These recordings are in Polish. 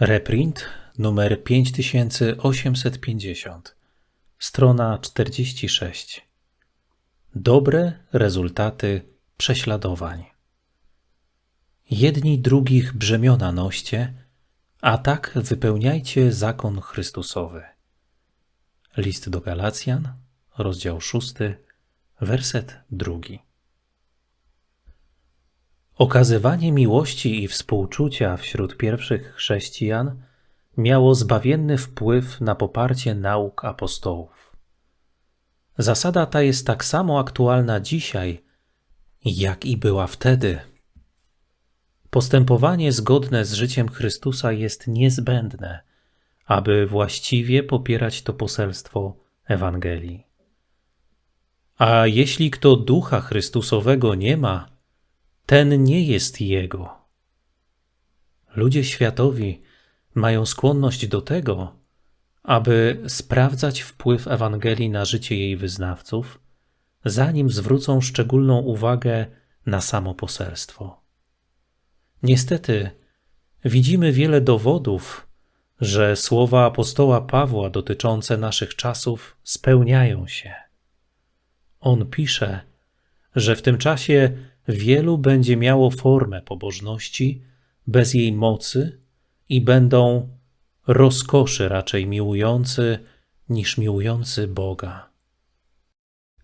Reprint numer 5850, strona 46. Dobre rezultaty prześladowań. Jedni drugich brzemiona noście, a tak wypełniajcie zakon Chrystusowy. List do Galacjan, rozdział 6, werset drugi. Okazywanie miłości i współczucia wśród pierwszych chrześcijan miało zbawienny wpływ na poparcie nauk apostołów. Zasada ta jest tak samo aktualna dzisiaj, jak i była wtedy. Postępowanie zgodne z życiem Chrystusa jest niezbędne, aby właściwie popierać to poselstwo Ewangelii. A jeśli kto ducha Chrystusowego nie ma, ten nie jest Jego. Ludzie światowi mają skłonność do tego, aby sprawdzać wpływ Ewangelii na życie jej wyznawców, zanim zwrócą szczególną uwagę na samo poselstwo. Niestety, widzimy wiele dowodów, że słowa apostoła Pawła dotyczące naszych czasów spełniają się. On pisze, że w tym czasie wielu będzie miało formę pobożności bez jej mocy i będą rozkoszy raczej miłujący niż miłujący Boga.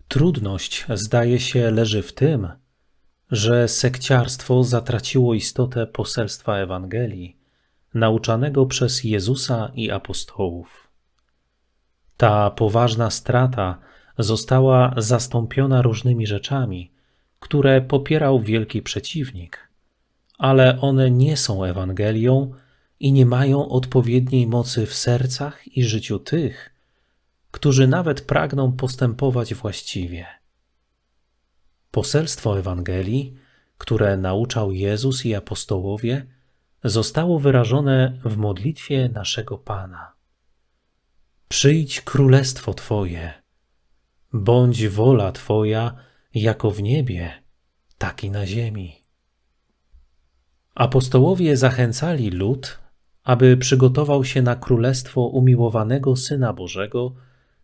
Trudność, zdaje się, leży w tym, że sekciarstwo zatraciło istotę poselstwa Ewangelii, nauczanego przez Jezusa i apostołów. Ta poważna strata została zastąpiona różnymi rzeczami, które popierał wielki przeciwnik, ale one nie są Ewangelią i nie mają odpowiedniej mocy w sercach i życiu tych, którzy nawet pragną postępować właściwie. Poselstwo Ewangelii, które nauczał Jezus i apostołowie, zostało wyrażone w modlitwie naszego Pana. Przyjdź królestwo Twoje, bądź wola Twoja, jako w niebie, tak i na ziemi. Apostołowie zachęcali lud, aby przygotował się na królestwo umiłowanego Syna Bożego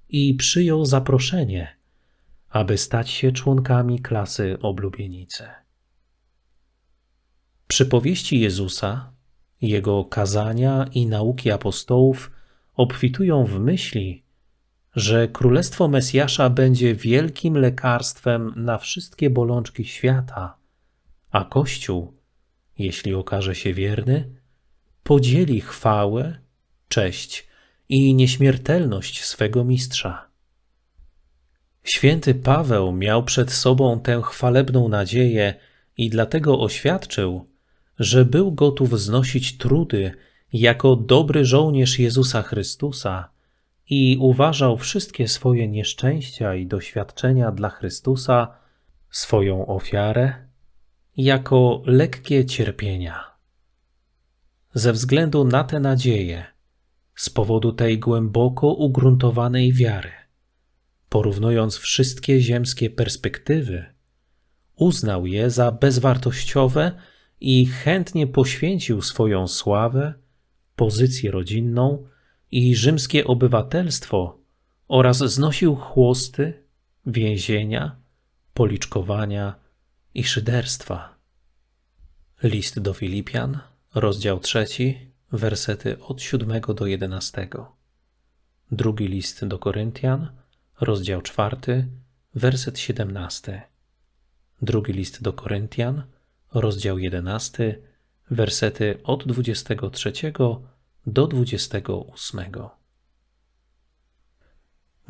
i przyjął zaproszenie, aby stać się członkami klasy oblubienicy. Przypowieści Jezusa, jego kazania i nauki apostołów obfitują w myśli, że królestwo Mesjasza będzie wielkim lekarstwem na wszystkie bolączki świata, a Kościół, jeśli okaże się wierny, podzieli chwałę, cześć i nieśmiertelność swego mistrza. Święty Paweł miał przed sobą tę chwalebną nadzieję i dlatego oświadczył, że był gotów znosić trudy jako dobry żołnierz Jezusa Chrystusa i uważał wszystkie swoje nieszczęścia i doświadczenia dla Chrystusa, swoją ofiarę, jako lekkie cierpienia. Ze względu na tę nadzieję, z powodu tej głęboko ugruntowanej wiary, porównując wszystkie ziemskie perspektywy, uznał je za bezwartościowe i chętnie poświęcił swoją sławę, pozycję rodzinną, i rzymskie obywatelstwo oraz znosił chłosty, więzienia, policzkowania i szyderstwa. List do Filipian, rozdział trzeci, wersety od siódmego do jedenastego. Drugi list do Koryntian, rozdział czwarty, werset siedemnasty. Drugi list do Koryntian, rozdział jedenasty, wersety od dwudziestego trzeciego do 28.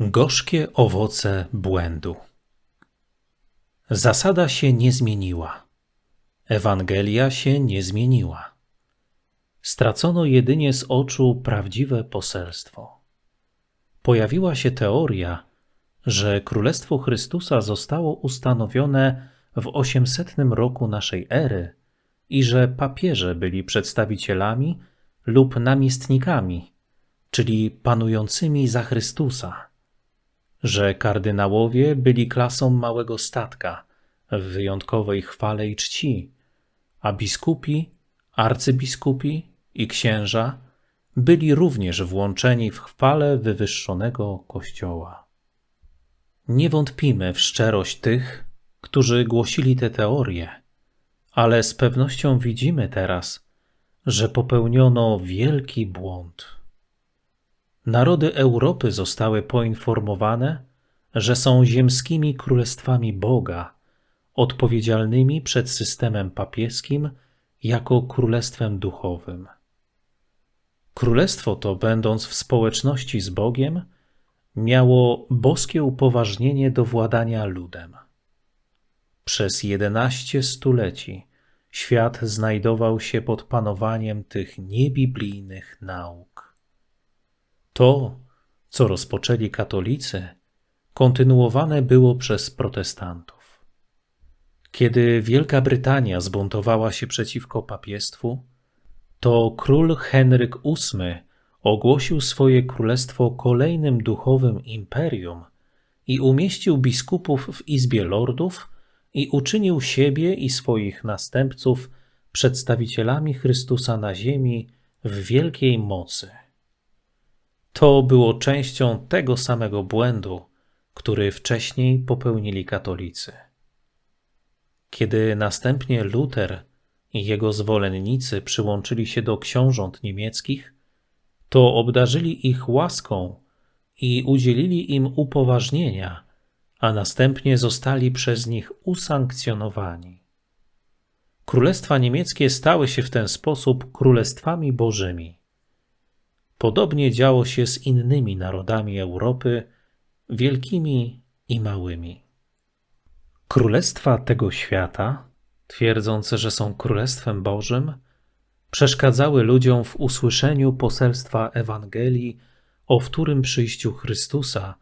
Gorzkie owoce błędu. Zasada się nie zmieniła. Ewangelia się nie zmieniła. Stracono jedynie z oczu prawdziwe poselstwo. Pojawiła się teoria, że Królestwo Chrystusa zostało ustanowione w 800 roku naszej ery i że papieże byli przedstawicielami lub namiestnikami, czyli panującymi za Chrystusa, że kardynałowie byli klasą małego statka w wyjątkowej chwale i czci, a biskupi, arcybiskupi i księża byli również włączeni w chwale wywyższonego Kościoła. Nie wątpimy w szczerość tych, którzy głosili te teorie, ale z pewnością widzimy teraz, że popełniono wielki błąd. Narody Europy zostały poinformowane, że są ziemskimi królestwami Boga, odpowiedzialnymi przed systemem papieskim jako królestwem duchowym. Królestwo to, będąc w społeczności z Bogiem, miało boskie upoważnienie do władania ludem. Przez jedenaście stuleci świat znajdował się pod panowaniem tych niebiblijnych nauk. To, co rozpoczęli katolicy, kontynuowane było przez protestantów. Kiedy Wielka Brytania zbuntowała się przeciwko papiestwu, to król Henryk VIII ogłosił swoje królestwo kolejnym duchowym imperium i umieścił biskupów w Izbie Lordów i uczynił siebie i swoich następców przedstawicielami Chrystusa na ziemi w wielkiej mocy. To było częścią tego samego błędu, który wcześniej popełnili katolicy. Kiedy następnie Luter i jego zwolennicy przyłączyli się do książąt niemieckich, to obdarzyli ich łaską i udzielili im upoważnienia, a następnie zostali przez nich usankcjonowani. Królestwa niemieckie stały się w ten sposób królestwami bożymi. Podobnie działo się z innymi narodami Europy, wielkimi i małymi. Królestwa tego świata, twierdząc, że są królestwem Bożym, przeszkadzały ludziom w usłyszeniu poselstwa Ewangelii o wtórym przyjściu Chrystusa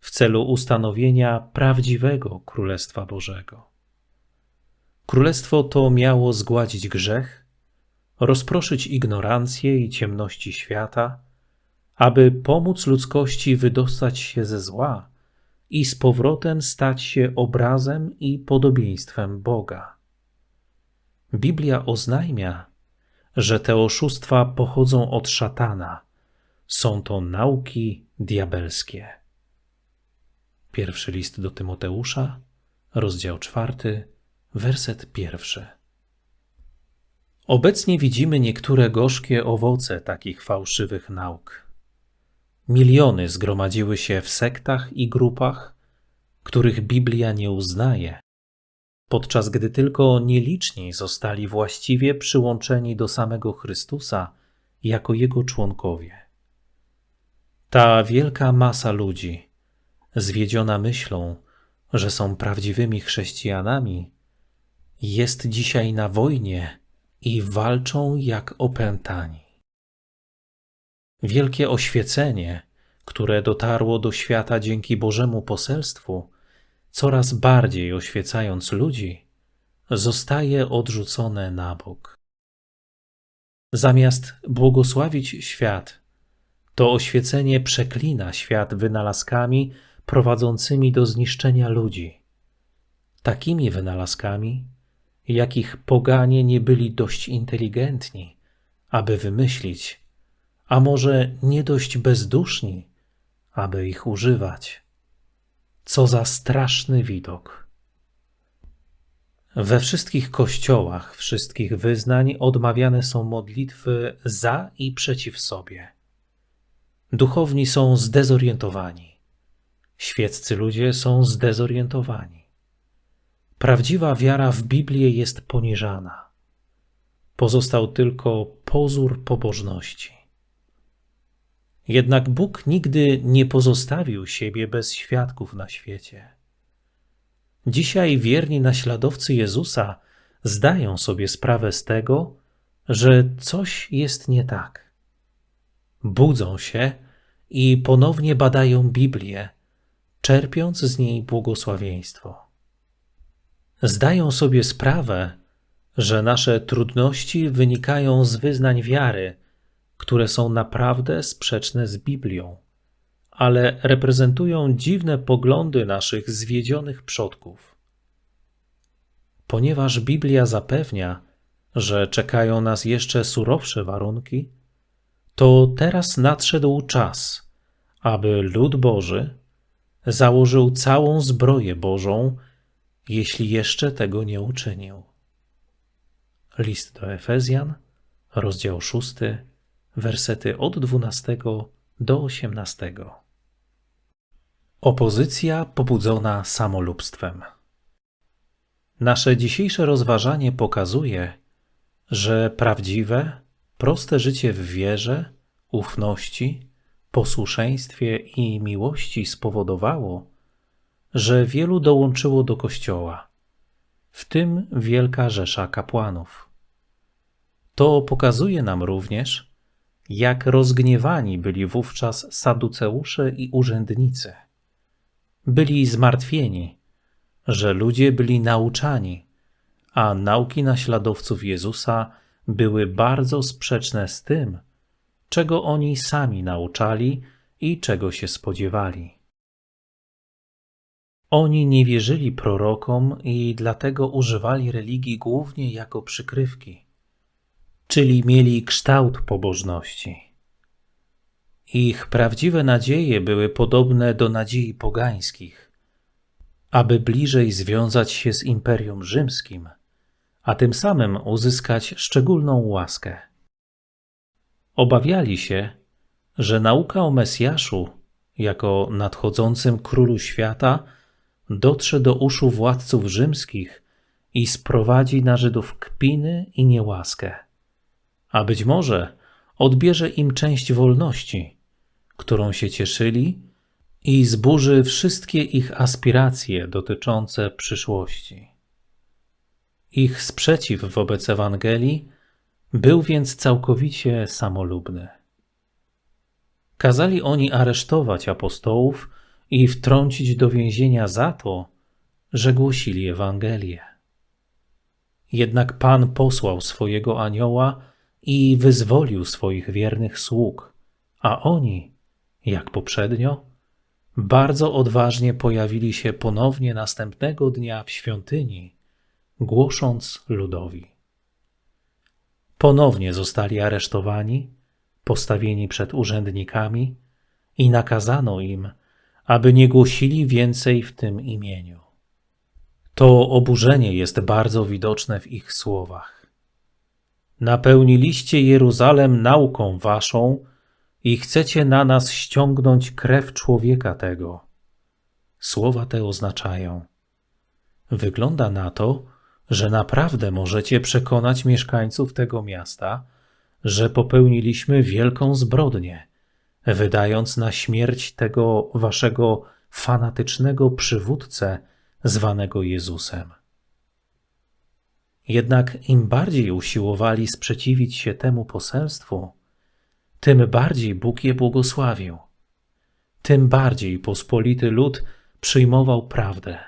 w celu ustanowienia prawdziwego Królestwa Bożego. Królestwo to miało zgładzić grzech, rozproszyć ignorancję i ciemności świata, aby pomóc ludzkości wydostać się ze zła i z powrotem stać się obrazem i podobieństwem Boga. Biblia oznajmia, że te oszustwa pochodzą od szatana. Są to nauki diabelskie. Pierwszy list do Tymoteusza, rozdział czwarty, werset pierwszy. Obecnie widzimy niektóre gorzkie owoce takich fałszywych nauk. Miliony zgromadziły się w sektach i grupach, których Biblia nie uznaje, podczas gdy tylko nieliczni zostali właściwie przyłączeni do samego Chrystusa jako Jego członkowie. Ta wielka masa ludzi, zwiedziona myślą, że są prawdziwymi chrześcijanami, jest dzisiaj na wojnie i walczą jak opętani. Wielkie oświecenie, które dotarło do świata dzięki Bożemu poselstwu, coraz bardziej oświecając ludzi, zostaje odrzucone na bok. Zamiast błogosławić świat, to oświecenie przeklina świat wynalazkami prowadzącymi do zniszczenia ludzi. Takimi wynalazkami, jakich poganie nie byli dość inteligentni, aby wymyślić, a może nie dość bezduszni, aby ich używać. Co za straszny widok. We wszystkich kościołach, wszystkich wyznań odmawiane są modlitwy za i przeciw sobie. Duchowni są zdezorientowani. Świeccy ludzie są zdezorientowani. Prawdziwa wiara w Biblię jest poniżana. Pozostał tylko pozór pobożności. Jednak Bóg nigdy nie pozostawił siebie bez świadków na świecie. Dzisiaj wierni naśladowcy Jezusa zdają sobie sprawę z tego, że coś jest nie tak. Budzą się i ponownie badają Biblię, czerpiąc z niej błogosławieństwo. Zdają sobie sprawę, że nasze trudności wynikają z wyznań wiary, które są naprawdę sprzeczne z Biblią, ale reprezentują dziwne poglądy naszych zwiedzionych przodków. Ponieważ Biblia zapewnia, że czekają nas jeszcze surowsze warunki, to teraz nadszedł czas, aby lud Boży założył całą zbroję Bożą, jeśli jeszcze tego nie uczynił. List do Efezjan, rozdział 6, wersety od 12 do 18. Opozycja pobudzona samolubstwem. Nasze dzisiejsze rozważanie pokazuje, że prawdziwe, proste życie w wierze, ufności, posłuszeństwie i miłości spowodowało, że wielu dołączyło do Kościoła, w tym wielka rzesza kapłanów. To pokazuje nam również, jak rozgniewani byli wówczas saduceusze i urzędnicy. Byli zmartwieni, że ludzie byli nauczani, a nauki naśladowców Jezusa były bardzo sprzeczne z tym, czego oni sami nauczali i czego się spodziewali. Oni nie wierzyli prorokom i dlatego używali religii głównie jako przykrywki, czyli mieli kształt pobożności. Ich prawdziwe nadzieje były podobne do nadziei pogańskich, aby bliżej związać się z Imperium Rzymskim, a tym samym uzyskać szczególną łaskę. Obawiali się, że nauka o Mesjaszu, jako nadchodzącym królu świata, dotrze do uszu władców rzymskich i sprowadzi na Żydów kpiny i niełaskę, a być może odbierze im część wolności, którą się cieszyli, i zburzy wszystkie ich aspiracje dotyczące przyszłości. Ich sprzeciw wobec Ewangelii był więc całkowicie samolubny. Kazali oni aresztować apostołów i wtrącić do więzienia za to, że głosili Ewangelię. Jednak Pan posłał swojego anioła i wyzwolił swoich wiernych sług, a oni, jak poprzednio, bardzo odważnie pojawili się ponownie następnego dnia w świątyni, głosząc ludowi. Ponownie zostali aresztowani, postawieni przed urzędnikami i nakazano im, aby nie głosili więcej w tym imieniu. To oburzenie jest bardzo widoczne w ich słowach. Napełniliście Jeruzalem nauką waszą i chcecie na nas ściągnąć krew człowieka tego. Słowa te oznaczają: Wygląda na to, że naprawdę możecie przekonać mieszkańców tego miasta, że popełniliśmy wielką zbrodnię wydając na śmierć tego waszego fanatycznego przywódcę zwanego Jezusem. Jednak im bardziej usiłowali sprzeciwić się temu poselstwu, tym bardziej Bóg je błogosławił, tym bardziej pospolity lud przyjmował prawdę,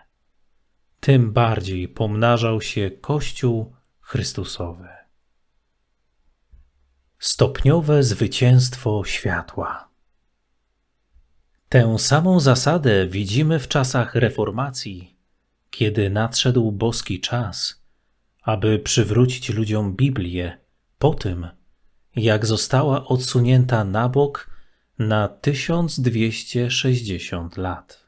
tym bardziej pomnażał się Kościół Chrystusowy. Stopniowe zwycięstwo światła. Tę samą zasadę widzimy w czasach reformacji, kiedy nadszedł boski czas, aby przywrócić ludziom Biblię po tym, jak została odsunięta na bok na 1260 lat.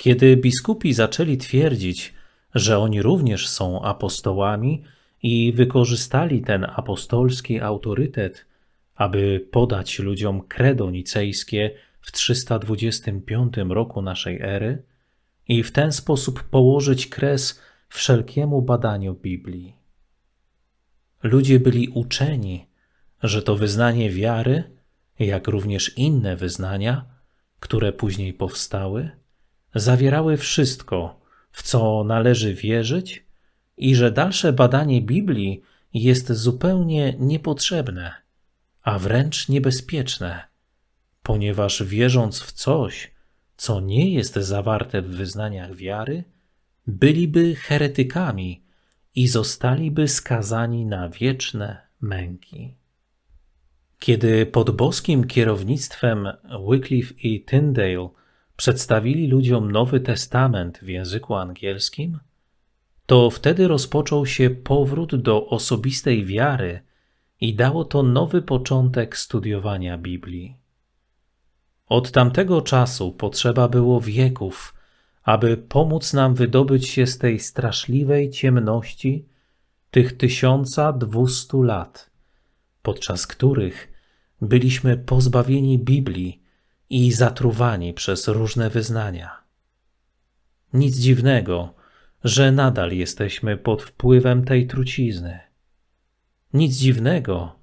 Kiedy biskupi zaczęli twierdzić, że oni również są apostołami, i wykorzystali ten apostolski autorytet, aby podać ludziom kredo nicejskie w 325 roku naszej ery i w ten sposób położyć kres wszelkiemu badaniu Biblii. Ludzie byli uczeni, że to wyznanie wiary, jak również inne wyznania, które później powstały, zawierały wszystko, w co należy wierzyć i że dalsze badanie Biblii jest zupełnie niepotrzebne, a wręcz niebezpieczne, ponieważ wierząc w coś, co nie jest zawarte w wyznaniach wiary, byliby heretykami i zostaliby skazani na wieczne męki. Kiedy pod boskim kierownictwem Wycliffe i Tyndale przedstawili ludziom Nowy Testament w języku angielskim, to wtedy rozpoczął się powrót do osobistej wiary i dało to nowy początek studiowania Biblii. Od tamtego czasu potrzeba było wieków, aby pomóc nam wydobyć się z tej straszliwej ciemności tych tysiąca dwustu lat, podczas których byliśmy pozbawieni Biblii i zatruwani przez różne wyznania. Nic dziwnego, że nadal jesteśmy pod wpływem tej trucizny. Nic dziwnego,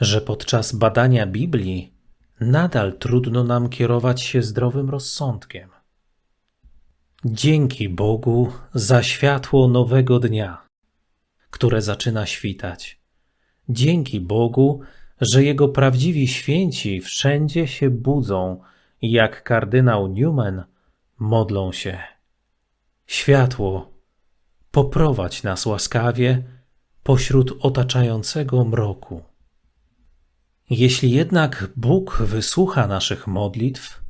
że podczas badania Biblii nadal trudno nam kierować się zdrowym rozsądkiem. Dzięki Bogu za światło nowego dnia, które zaczyna świtać. Dzięki Bogu, że Jego prawdziwi święci wszędzie się budzą i jak kardynał Newman modlą się. Światło, poprowadź nas łaskawie pośród otaczającego mroku. Jeśli jednak Bóg wysłucha naszych modlitw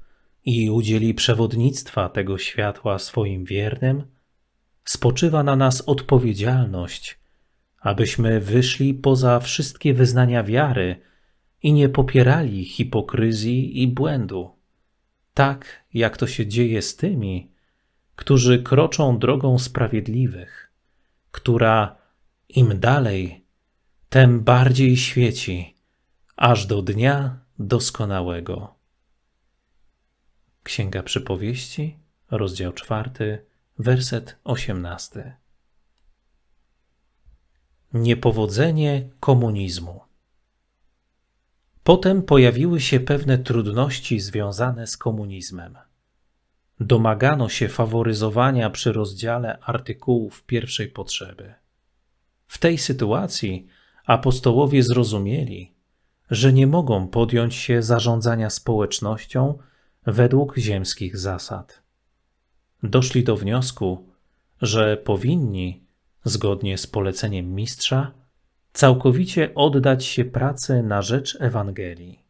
i udzieli przewodnictwa tego światła swoim wiernym, spoczywa na nas odpowiedzialność, abyśmy wyszli poza wszystkie wyznania wiary i nie popierali hipokryzji i błędu, tak jak to się dzieje z tymi, którzy kroczą drogą sprawiedliwych, która im dalej, tem bardziej świeci, aż do dnia doskonałego. Księga Przypowieści, rozdział czwarty, werset osiemnasty. Niepowodzenie komunizmu. Potem pojawiły się pewne trudności związane z komunizmem. Domagano się faworyzowania przy rozdziale artykułów pierwszej potrzeby. W tej sytuacji apostołowie zrozumieli, że nie mogą podjąć się zarządzania społecznością według ziemskich zasad. Doszli do wniosku, że powinni, zgodnie z poleceniem mistrza, całkowicie oddać się pracy na rzecz Ewangelii.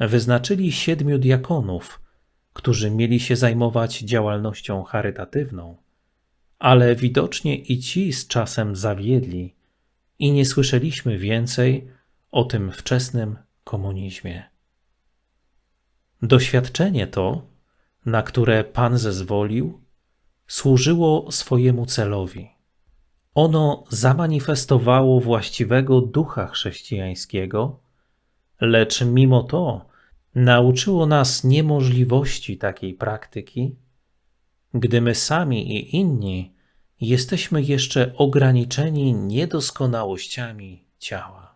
Wyznaczyli siedmiu diakonów, którzy mieli się zajmować działalnością charytatywną, ale widocznie i ci z czasem zawiedli i nie słyszeliśmy więcej o tym wczesnym komunizmie. Doświadczenie to, na które Pan zezwolił, służyło swojemu celowi. Ono zamanifestowało właściwego ducha chrześcijańskiego, lecz mimo to nauczyło nas niemożliwości takiej praktyki, gdy my sami i inni jesteśmy jeszcze ograniczeni niedoskonałościami ciała.